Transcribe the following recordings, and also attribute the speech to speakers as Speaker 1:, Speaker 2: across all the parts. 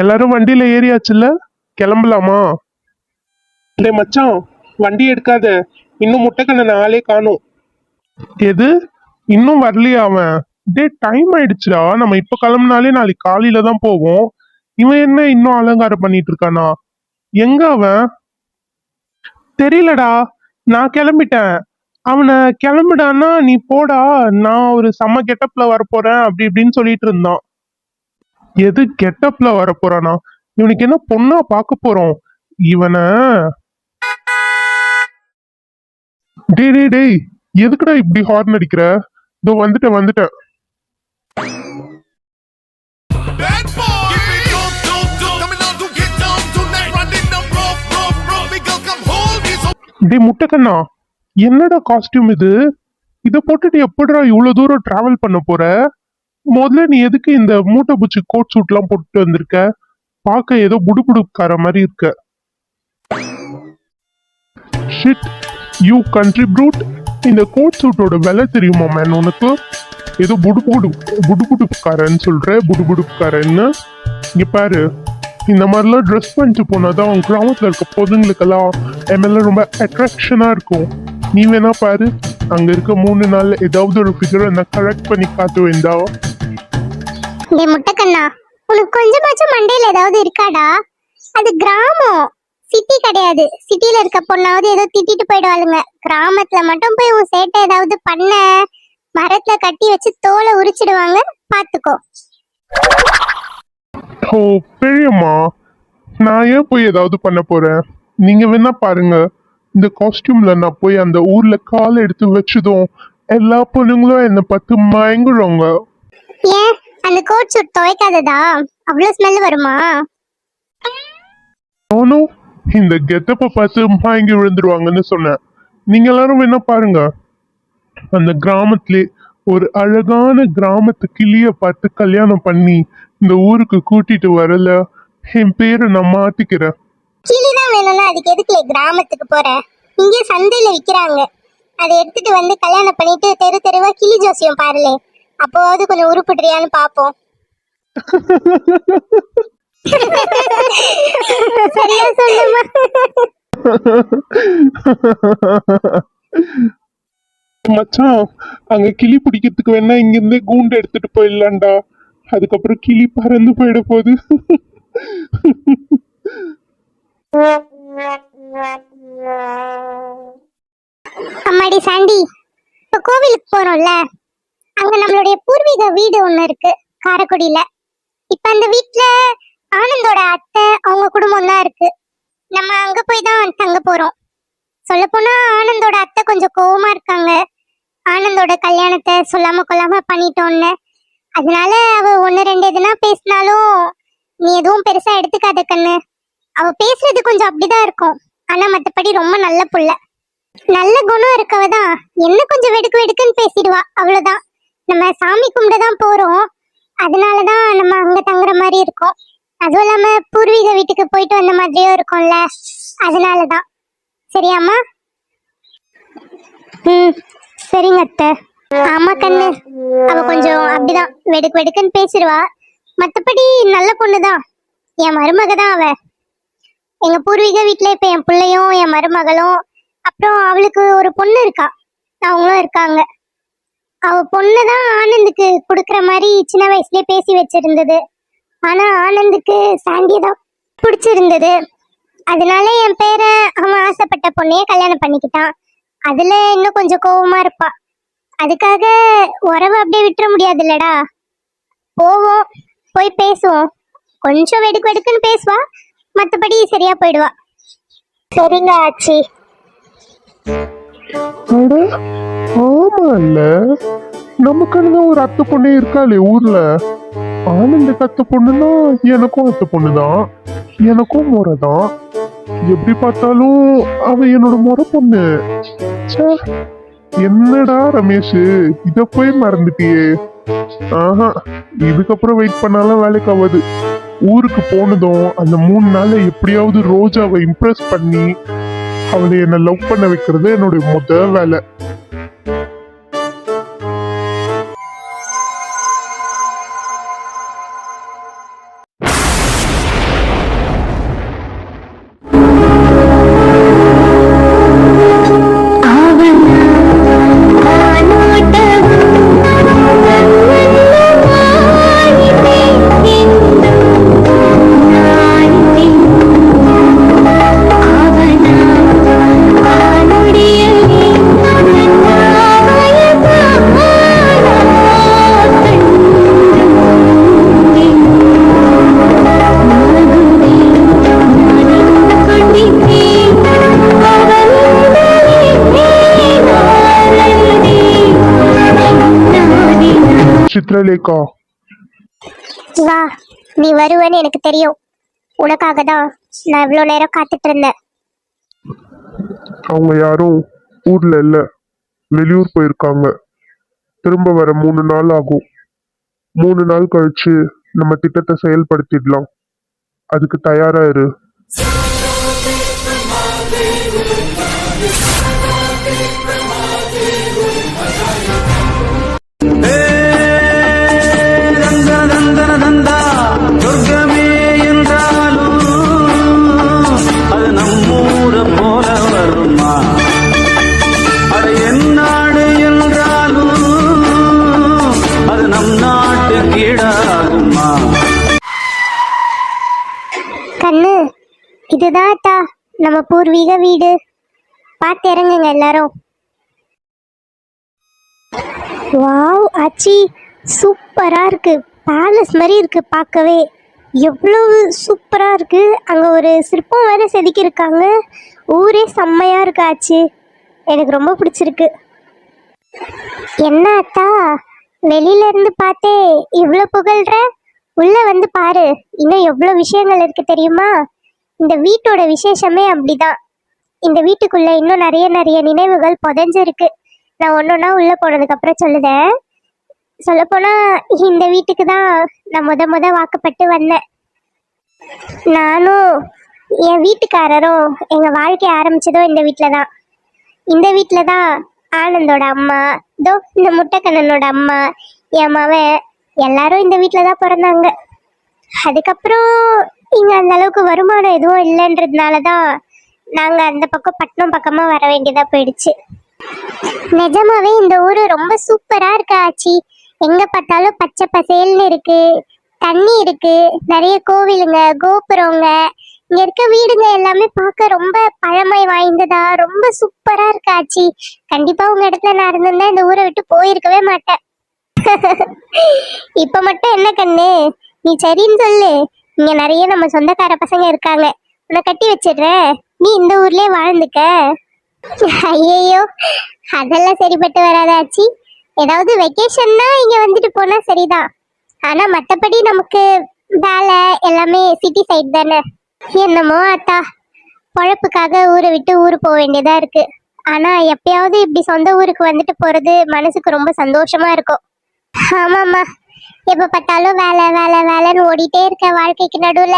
Speaker 1: எல்லாரும் வண்டியில ஏறியாச்சுல்ல? கிளம்பலாமா? டேய் மச்சான் வண்டி எடுக்காத. இன்னும் முட்டைக்கண்ண ஆளே காணும். எது? இன்னும் வரலையா அவன்? டே டைம் ஆயிடுச்சுடா. நம்ம இப்ப கிளம்புனாலே நாளைக்கு காலையில தான் போவோம். இவன் என்ன இன்னும் அலங்காரம் பண்ணிட்டு இருக்கானா? எங்க அவன்? தெரியலடா. நான் கிளம்பிட்டேன். அவனை கிளம்பிடான்னா நீ போடா. நான் ஒரு செம்ம கெட்டப்ல வரப்போறேன். அப்படி இப்படின்னு சொல்லிட்டு இருந்தான். எது கெட்டப்ல வரப்போறானா? இவனுக்கு என்ன பொண்ணா பார்க்க போறோம்? இவனை டேய் டேய் டேய் எதுக்குடா இப்படி ஹார்ன் அடிக்கிற? இதோ வந்துட்டேன் வந்துட்டேன். டேய் முட்டைக்கண்ணா என்னடா காஸ்டியூம் இது? இதை போட்டுட்டு எப்படிடா இவ்வளவு தூரம் டிராவல் பண்ண போற? முதல்ல நீ எதுக்கு இந்த மூட்டை பூச்சி கோட் சூட்லாம் போட்டுட்டு வந்திருக்க? பார்க்க ஏதோ புடுபுடுக்கார மாதிரி இருக்க. ஷிட் யூ கண்ட்ரிபியூட் இந்த கோட் சூட்டோட விலை தெரியுமா மேன் உனக்கு? ஏதோ புடுபுடு புடுபுடுக்காரன்னு சொல்ற புடுபுடுக்காரன்னு இங்க பாரு இந்த மாதிரிலாம் ட்ரெஸ் பண்ணிட்டு போனால் தான் அவங்க கிராமத்தில் இருக்க பொதுங்களுக்கெல்லாம் எம்எல்ஏ மேல ரொம்ப அட்ராக்ஷனாக இருக்கும். நீ வேணா பாரு அங்கே இருக்க மூணு நாள் ஏதாவது ஒரு ஃபிகரை நான் கரெக்ட் பண்ணி காட்டு வேண்டா
Speaker 2: டே முட்டைக்கண்ணா உனக்கு கொஞ்சமாச்சும் மண்டையில ஏதாவது இருக்காடா? அது கிராமம். சிட்டி கிடையாது. சிட்டில இருக்க பொண்ணாவது ஏதோ திட்டிட்டு போயிடுவாளுங்க. கிராமத்துல மட்டும் போய் உன் சேட்டை ஏதாவது பண்ண மரத்துல கட்டி வச்சு தோலை உரிச்சிடுவாங்க. பாத்துக்கோ.
Speaker 1: ஓ பெரியம்மா நான் ஏன் போய் ஏதாவது பண்ண போறேன்? நீங்க வேணா பாருங்க. இந்த காஸ்டியூம்ல நான் போய் அந்த ஊர்ல கால் எடுத்து வச்சதும் எல்லா பொண்ணுங்களும் என்னை பார்த்து மயங்குறவங்க.
Speaker 2: ஏன்? அந்த கோட் சூட் துவைக்காததா? அவ்வளவு ஸ்மெல் வருமா?
Speaker 1: நானும் இந்த கெட்டப்பை பார்த்து மயங்கி விழுந்துருவாங்கன்னு சொன்னேன். நீங்க எல்லாரும் வேணா பாருங்க. அந்த கிராமத்திலே ஒரு அழகான கிராமத்து கிளிய பார்த்து கல்யாணம் பண்ணி இந்த ஊருக்கு கூட்டிட்டு வரல. என் பேரை நான் மாத்திக்கிறேன்.
Speaker 2: கிளி தான் வேணும்னா அதுக்கு எதுக்குல கிராமத்துக்கு போற? இங்கே சந்தையில விக்கிறாங்க. அதை எடுத்துட்டு வந்து கல்யாணம் பண்ணிட்டு தெரு தெருவா கிளி ஜோசியம் பாருலே அப்போவாவது கொஞ்சம் உருப்பிடுறியான்னு பாப்போம். சரியா சொல்லுமா?
Speaker 1: மச்சான் அங்க கிளி பிடிக்கிறதுக்கு வேணா இங்க இருந்தே கூண்டு எடுத்துட்டு போயிடலாம்டா. அதுக்கப்புறம் கிளி பறந்து போயிட போகுது.
Speaker 2: அம்மாடி சாண்டி இப்ப கோவிலுக்கு போறோம்ல? அங்க நம்மளுடைய பூர்வீக வீடு ஒண்ணு இருக்கு காரக்குடியில. இப்ப அந்த வீட்டுல ஆனந்தோட அத்தை அவங்க குடும்பம் தான் இருக்கு. நம்ம அங்க போய் தான் தங்க போறோம். சொல்ல போனா ஆனந்தோட அத்தை கொஞ்சம் கோவமா இருக்காங்க. ஆனந்தோட கல்யாணத்தை சொல்லாம கொள்ளாம பண்ணிட்டோம்னு அதனால அவ ஒண்ணு ரெண்டு எதுனா பேசினாலும் நீ எதுவும் பெருசா எடுத்துக்காத கண்ணு. அவ பேசுறது கொஞ்சம் அப்படிதான் இருக்கும். ஆனா மத்தபடி ரொம்ப நல்ல புள்ள. நல்ல குணம் இருக்கவ தான் என்ன கொஞ்சம் வெடுக்கு வெடுக்குன்னு பேசிடுவா. அவ்வளவுதான். நம்ம சாமி கும்பிட தான் போறோம். அதனாலதான் நம்ம அங்க தங்குற மாதிரி இருக்கும். அதுவும் இல்லாம பூர்வீக வீட்டுக்கு போயிட்டு வந்த மாதிரியும் இருக்கும்ல. அதனாலதான். சரியாம்மா? ம் சரிங்க அத்தை. ஆமா கண்ணு. அவ கொஞ்சம் அப்படிதான். வெடுக்கு வெடுக்குன்னு பேசிடுவா. மத்தபடி நல்ல பொண்ணுதான். என் மருமக தான் அவ. எங்க பூர்வீக வீட்டுல இப்ப என் பிள்ளையும் என் மருமகளும் அப்புறம் அவளுக்கு ஒரு பொண்ணு இருக்கா. அவங்களும் இருக்காங்க. அவ பொண்ணு தான் ஆனந்துக்கு கொடுக்குற மாதிரி சின்ன வயசுலயே பேசி வச்சிருந்தது. ஆனா ஆனந்துக்கு சாண்டியை தான் பிடிச்சிருந்தது. அதனால என் பேரை அவன் ஆசைப்பட்ட பொண்ணையே கல்யாணம் பண்ணிக்கிட்டான். அதுல இன்னும் கொஞ்சம் கோவமா இருப்பா. அதுக்காக உறவு அப்படியே விட்டுற முடியாது இல்லடா போவோம் போய் பேசுவோம். கொஞ்சம் வெடுக்கு வெடுக்குன்னு பேசுவா மத்தபடி சரியா போயிடுவா. சரிங்க ஆச்சி.
Speaker 1: ஆமா இல்ல நமக்குன்னு தான் ஒரு அத்தை பொண்ணே இருக்காளே ஊர்ல. ஆனந்த அத்தை பொண்ணுன்னா எனக்கும் அத்தை பொண்ணுதான். எனக்கும் முறை தான் எப்படி பார்த்தாலும் அவ என்னோட முறை பொண்ணு. ச்சே, என்னடா ரமேஷ் இத போய் மறந்துட்டியே. ஆஹா இதுக்கப்புறம் வெயிட் பண்ணாலும் வேலைக்கு ஆகாது. ஊருக்கு போனதும் அந்த மூணு நாள்ல எப்படியாவது ரோஜாவை இம்ப்ரெஸ் பண்ணி அவளை என்ன லவ் பண்ண வைக்கிறது என்னுடைய முத வேலை. Thank you. சித்ரலேகா
Speaker 2: வா நீ வருவேன்னு எனக்கு தெரியும். உனக்காக தான் நான் இவ்வளோ நேரம் காத்துட்டு இருந்தேன்
Speaker 1: அவங்க யாரும் ஊர்ல இல்ல. வெளியூர் போயிருக்காங்க. திரும்ப வர மூணு நாள் ஆகும். மூணு நாள் கழிச்சு நம்ம திட்டத்தை செயல்படுத்திடலாம். அதுக்கு தயாரா இரு.
Speaker 3: நந்தன
Speaker 2: இதுதான் அத்தா நம்ம பூர்வீக வீடு. பார்த்து இறங்குங்க எல்லாரும். வாவ் ஆச்சி. சூப்பரா இருக்கு. பேலஸ் மாதிரி இருக்கு பார்க்கவே. எவ்வளவு சூப்பரா இருக்கு. அங்க ஒரு சிற்பம் வேற செதுக்கியிருக்காங்க. ஊரே செம்மையா இருக்கு ஆச்சி. எனக்கு ரொம்ப பிடிச்சிருக்கு. என்ன அத்தா? வெளியில இருந்து பார்த்தே இவ்வளோ புகழ்ற? உள்ள வந்து பாரு. இன்னும் எவ்வளோ விஷயங்கள் இருக்கு தெரியுமா? இந்த வீட்டோட விசேஷமே அப்படிதான். இந்த வீட்டுக்குள்ள இன்னும் நிறைய நிறைய நினைவுகள் புதைஞ்சிருக்கு. நான் ஒன்னொன்னா உள்ள போனதுக்கு அப்புறம் சொல்லுதேன். சொல்லப்போனா இந்த வீட்டுக்கு தான் நான் முத முத வாக்கப்பட்டு வந்தேன். நானும் என் வீட்டுக்காரரும் எங்க வாழ்க்கைய ஆரம்பிச்சதும் இந்த வீட்டில் தான். இந்த வீட்டில் தான் ஆனந்தோட அம்மா தோ இந்த முட்டைக்கண்ணனோட அம்மா என் மவன் எல்லாரும் இந்த வீட்டில் தான் பிறந்தாங்க. அதுக்கப்புறம் இங்கே அந்த அளவுக்கு வருமானம் எதுவும் இல்லைன்றதுனால தான் நாங்கள் அந்த பக்கம் பட்டணம் பக்கமாக வர வேண்டியதாக போயிடுச்சு. நிஜமாவே இந்த ஊர் ரொம்ப சூப்பராக இருக்கு ஆச்சி. எங்கே பார்த்தாலும் பச்சை பசேல்னு இருக்கு தண்ணி இருக்கு நிறைய கோவிலுங்க கோபுரங்க. இங்க இருக்க வீடுங்க எல்லாமே பார்க்க ரொம்ப பழமை வாய்ந்ததா ரொம்ப சூப்பரா இருக்கு ஆச்சி. கண்டிப்பா உங்க இடத்துல நான் இருந்திருந்தா இந்த ஊரை விட்டு போயிருக்கவே மாட்டேன். இப்ப மட்டும் என்ன கண்ணு? நீ சரின்னு சொல்லு. இங்க நிறைய நம்ம சொந்தக்கார பசங்க இருக்காங்க. உன்னை கட்டி வச்சிடுறேன் நீ இந்த ஊர்லயே வாழ்ந்துக்க. ஐயையோ அதெல்லாம் சரிப்பட்டு வராதாச்சி ஏதாவது வெக்கேஷன்னா இங்க வந்துட்டு போனா சரிதான். ஆனா மத்தபடி நமக்கு வேலை எல்லாமே சிட்டி சைடு தானே. என்னமோ அத்தா பொழப்புக்காக ஊரை விட்டு ஊர் போக வேண்டியதா இருக்கு. ஆனா எப்பயாவது இப்படி சொந்த ஊருக்கு வந்துட்டு போறது மனசுக்கு ரொம்ப சந்தோஷமா இருக்கும். ஆமாம்மா. எப்ப பார்த்தாலும் வேலை வேலை வேலைன்னு ஓடிட்டே இருக்க வாழ்க்கைக்கு நடுவுல.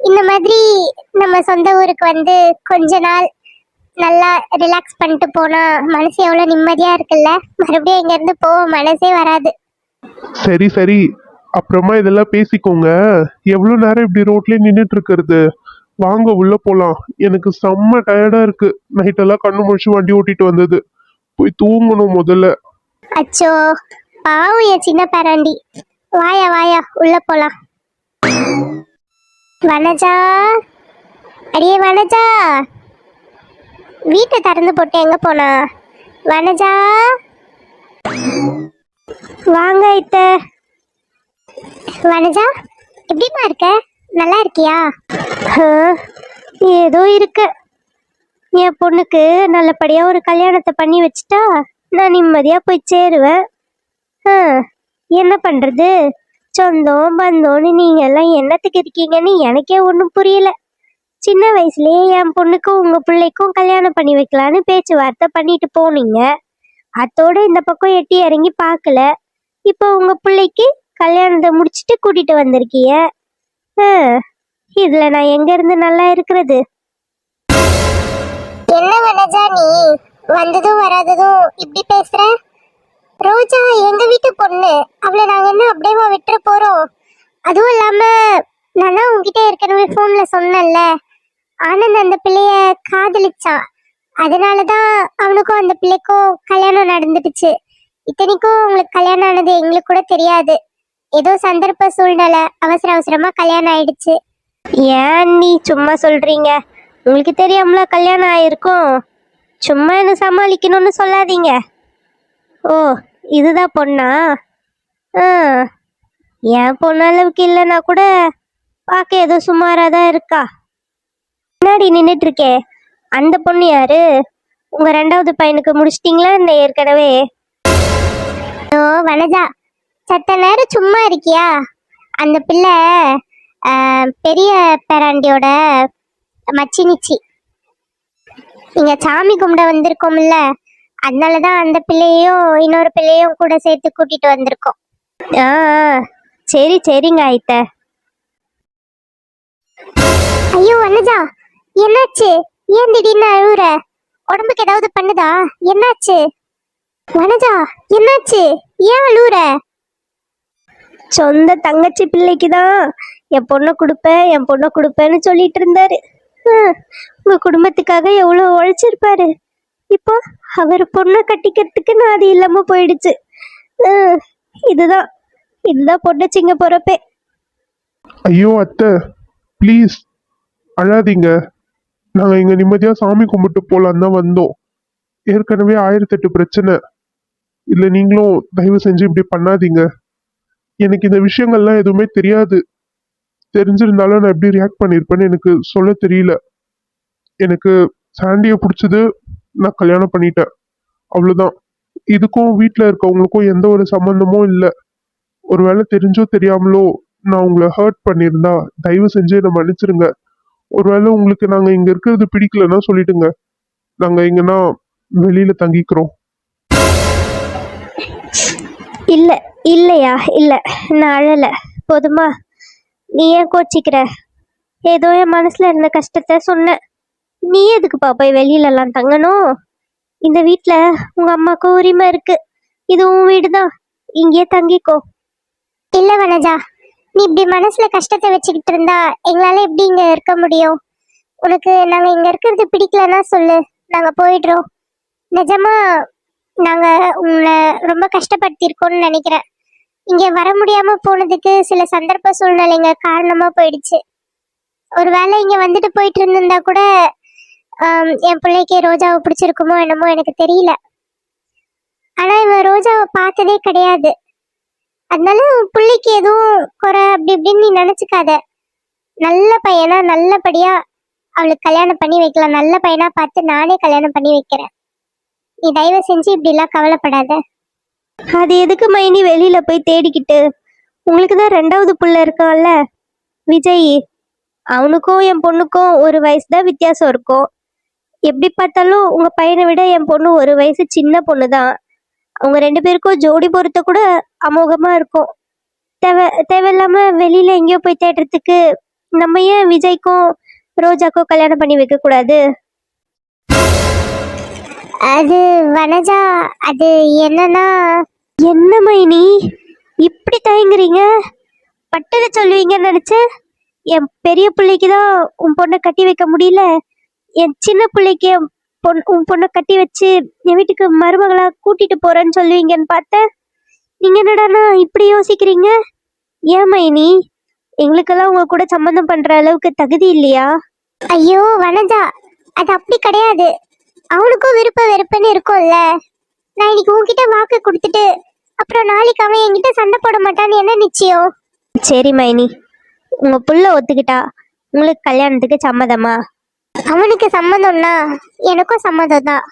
Speaker 2: இந்த மாதிரி நம்ம சொந்த ஊருக்கு வந்து கொஞ்ச நாள் நல்லா ரிலாக்ஸ் பண்ணிட்டு போனா மனசு எவ்வளவு நிம்மதியா இருக்குல்ல? மறுபடியும் இங்க இருந்து போக மனசே வராது.
Speaker 1: சரி சரி. அப்புறமா இதெல்லாம் பேசிக்கோங்க. எவ்வளவு நேரம் இப்படி ரோட்லயே நின்னுட்டு இருக்கிறது? வாங்க உள்ள போலாம். எனக்கு செம்ம டயர்டா இருக்கு. நைட் எல்லாம் கண்ணு முழிச்சு வண்டி ஓட்டிட்டு வந்தது. போய் தூங்கணும் முதல்ல.
Speaker 2: அச்சோ. பாவம் என் சின்ன பேராண்டி. வாயா வாயா உள்ள போலாம். வனஜா? அடியே வனஜா? வீட்டை திறந்து போட்டு எங்க போனா? வனஜா? வாங்க இத்த. வனஜா எப்படிமா இருக்க? நல்லா இருக்கியா? ஏதோ இருக்கு. என் பொண்ணுக்கு நல்லபடியா ஒரு கல்யாணத்தை பண்ணி வச்சுட்டா நான் நிம்மதியா போய் சேருவேன். என்ன பண்றது? சொந்தம் பந்தோன்னு நீங்க எல்லாம் என்னத்துக்கு இருக்கீங்கன்னு எனக்கே ஒன்றும் புரியல. சின்ன வயசுலயே என் பொண்ணுக்கும் உங்க பிள்ளைக்கும் கல்யாணம் பண்ணி வைக்கலான்னு பேச்சுவார்த்தை பண்ணிட்டு போனீங்க. அத்தோட இந்த பக்கம் எட்டி இறங்கி பார்க்கல. இப்போ உங்க பிள்ளைக்கு கல்யாணத்தை முடிச்சுட்டு கூட்டிட்டு வந்திருக்கீங்க இதுல நான் எங்க இருந்து நல்லா இருக்கிறது? என்ன வனஜா நீ? வந்ததும் வராததும் இப்படி பேசுற? ரோஜா எங்க வீட்டு பொண்ணு. அவளை நாங்க என்ன அப்படியே விட்டுற போறோம். அதுவும் இல்லாம நான் தான் உங்ககிட்ட ஏற்கனவே போன்ல சொன்னேன்ல. ஆனந்த் அந்த பிள்ளைய காதலிச்சான் அதனாலதான் அவனுக்கும் அந்த பிள்ளைக்கும் கல்யாணம் நடந்துடுச்சு. இத்தனைக்கும் உங்களுக்கு கல்யாணம் ஆனது எங்களுக்கு கூட தெரியாது. ஏதோ சந்தர்ப்ப சூழ்நிலை அவசர அவசரமா கல்யாணம் ஆயிடுச்சு. ஏன் நீ சும்மா சொல்றீங்க? உங்களுக்கு தெரியாமல கல்யாணம் ஆயிருக்கும். சும்மா என்ன சமாளிக்கணும்னு சொல்லாதீங்க. ஓ இதுதான் பொண்ணா? ஆ. என் பொண்ணு அளவுக்கு இல்லைன்னா கூட பார்க்க ஏதோ சுமாராக தான் இருக்கா? முன்னாடி நின்றுட்டு இருக்கே அந்த பொண்ணு யாரு? உங்கள் ரெண்டாவது பையனுக்கு முடிச்சிட்டிங்களா இந்த ஏற்கனவே? ஓ வனஜா. சத்த நேரம் சும்மா இருக்கியா? அந்த பிள்ளை பெரிய பேராண்டியோட மச்சினிச்சி. இங்கே சாமி கும்பிட வந்திருக்கோம்ல? அதனாலதான் அந்த பிள்ளையையும் இன்னொரு பிள்ளையும் கூட சேர்த்து கூட்டிட்டு வந்திருக்கோம். ஆ சரி சரிங்க ஐத்த. ஐயோ வனஜா என்னாச்சு? ஏன் திடீர்னு அழுவுற? உடம்புக்கு ஏதாவது பண்ணுதா? என்னாச்சு? வனஜா என்னாச்சு? ஏன் அழுவுற? சொந்த தங்கச்சி பிள்ளைக்கு தான் என் பொண்ணை கொடுப்பேன் என் பொண்ணை கொடுப்பேன்னு சொல்லிட்டு இருந்தாரு. உங்க குடும்பத்துக்காக எவ்வளவு உழைச்சிருப்பாரு? இப்போ அவர் பொண்ணை கட்டிக்கிறதுக்கு நான் அது இல்லாம போயிடுச்சு. இதுதான். இதுதான் பொண்ணச்சிங்க பொறப்பே.
Speaker 1: ஐயோ அத்தை. ப்ளீஸ் அழாதீங்க. நாங்க இங்க நிம்மதியா சாமி கும்பிட்டு போலாம் தான் வந்தோம். ஏற்கனவே ஆயிரத்தெட்டு பிரச்சனை. இல்ல நீங்களும் தயவு செஞ்சு இப்படி பண்ணாதீங்க. எனக்கு இந்த விஷயங்கள்லாம் எதுவுமே தெரியாது. தெரிஞ்சிருந்தாலும் நான் எப்படி ரியாக்ட் பண்ணியிருப்பேன்னு எனக்கு சொல்ல தெரியல. எனக்கு சாண்டியை பிடிச்சது நான் கல்யாணம் பண்ணிட்டேன். அவ்வளோதான் இதுக்கும் வீட்டில் இருக்கவங்களுக்கும் எந்த ஒரு சம்மந்தமும் இல்லை. ஒருவேளை தெரிஞ்சோ தெரியாமலோ நான் உங்களை ஹர்ட் பண்ணியிருந்தா தயவு செஞ்சு என்னை மன்னிச்சிருங்க. ஒருவேளை உங்களுக்கு நாங்கள் இங்கே இருக்கிறது பிடிக்கலன்னா சொல்லிட்டுங்க நாங்கள் இங்கன்னா வெளியில் தங்கிக்கிறோம்.
Speaker 2: இல்லை இல்லையா இல்லை. நான் அழலை. போதுமா? நீ ஏன் கோச்சிக்கிற? ஏதோ என் மனசில் இருந்த கஷ்டத்தை சொன்னேன் நீ எதுக்குப்பா போய் வெளியில எல்லாம் தங்கணும்? இந்த வீட்டில் உங்க அம்மாக்கு உரிமை இருக்கு. இது உன் வீடுதான். இங்கேயே தங்கிக்கோ. இல்ல வனஜா நீ இப்படி மனசுல கஷ்டத்தை வச்சுக்கிட்டு இருந்தா எங்களால எப்படி இங்க இருக்க முடியும்? உனக்கு நாங்க இங்க இருக்கிறது பிடிக்கலன்னா சொல்லு. நாங்க போயிடுறோம். நிஜமா நாங்க உங்களை ரொம்ப கஷ்டப்படுத்தியிருக்கோம்னு நினைக்கிறேன். இங்க வர முடியாம போனதுக்கு சில சந்தர்ப்ப சூழ்நிலைங்க காரணமா போயிடுச்சு. ஒருவேளை இங்க வந்துட்டு போயிட்டு இருந்திருந்தா கூட என் பிள்ளைக்கு ரோஜாவை பிடிச்சிருக்குமோ என்னமோ எனக்கு தெரியல. ஆனா இவன் ரோஜாவை பார்த்ததே கிடையாது. அதனால உன் பிள்ளைக்கு எதுவும் குறை அப்படி இப்படின்னு நீ நினைச்சுக்காத. நல்ல பையனா நல்லபடியா அவளுக்கு கல்யாணம் பண்ணி வைக்கலாம். நல்ல பையனா பார்த்து நானே கல்யாணம் பண்ணி வைக்கிறேன். நீ தயவு செஞ்சு இப்படி எல்லாம் கவலைப்படாத. அது எதுக்கு மைனி வெளியில போய் தேடிக்கிட்டு? உங்களுக்கு தான் ரெண்டாவது புள்ள இருக்கான்ல விஜய் அவனுக்கும் என் பொண்ணுக்கும் ஒரு வயசு தான் வித்தியாசம் இருக்கும். எப்படி பார்த்தாலும் உங்க பையனை விட என் பொண்ணு ஒரு வயசு சின்ன பொண்ணு தான் அவங்க ரெண்டு பேருக்கும் ஜோடி பொருத்த கூட அமோகமா இருக்கும். தேவை தேவையில்லாம வெளியில எங்கேயோ போய் தேடுறதுக்கு நம்ம ஏன் விஜய்க்கும் ரோஜாக்கும் கல்யாணம் பண்ணி வைக்க கூடாது? அது வனஜா அது என்னன்னா? என்ன மைனி? இப்படி தயங்குறீங்க? பட்டல சொல்லுவீங்கன்னு நினைச்சேன். என் பெரிய பிள்ளைக்கு தான் உன் பொண்ணை கட்டி வைக்க முடியல. என் சின்ன பிள்ளைக்கு என் பொன் உன் பொண்ணை கட்டி வச்சு என் வீட்டுக்கு மருமகளா கூட்டிட்டு போறேன்னு சொல்லுவீங்கன்னு பார்த்தேன். நீங்க என்னடானா இப்படி யோசிக்கிறீங்க? ஏன் மைனி எங்களுக்கெல்லாம் உங்க கூட சம்மந்தம் பண்ற அளவுக்கு தகுதி இல்லையா? ஐயோ வனஜா அது அப்படி கிடையாது. அவனுக்கும் விருப்ப வெறுப்புன்னு இருக்கும்ல. நான் இன்னைக்கு உன்கிட்ட வாக்கு கொடுத்துட்டு அப்புறம் நாளைக்கு அவன் என்கிட்ட சண்டை போட மாட்டான்னு என்ன நிச்சயம்? சரி மைனி உங்க புள்ள ஒத்துக்கிட்டா உங்களுக்கு கல்யாணத்துக்கு சம்மதமா? அவனுக்கு சம்மந்தம்னா எனக்கும் சம்மந்தம் தான்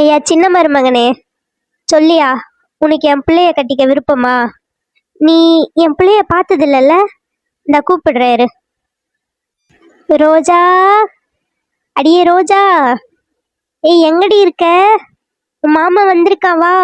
Speaker 2: ஏயா சின்ன மருமகனே சொல்லியா உனக்கு என் பிள்ளைய கட்டிக்க விருப்பமா? நீ என் பிள்ளைய பார்த்தது நான் இந்த கூப்பிடுறாரு ரோஜா அடியே ரோஜா. ஏய் எங்கடி இருக்க? உன் மாமா வந்திருக்கான் வா.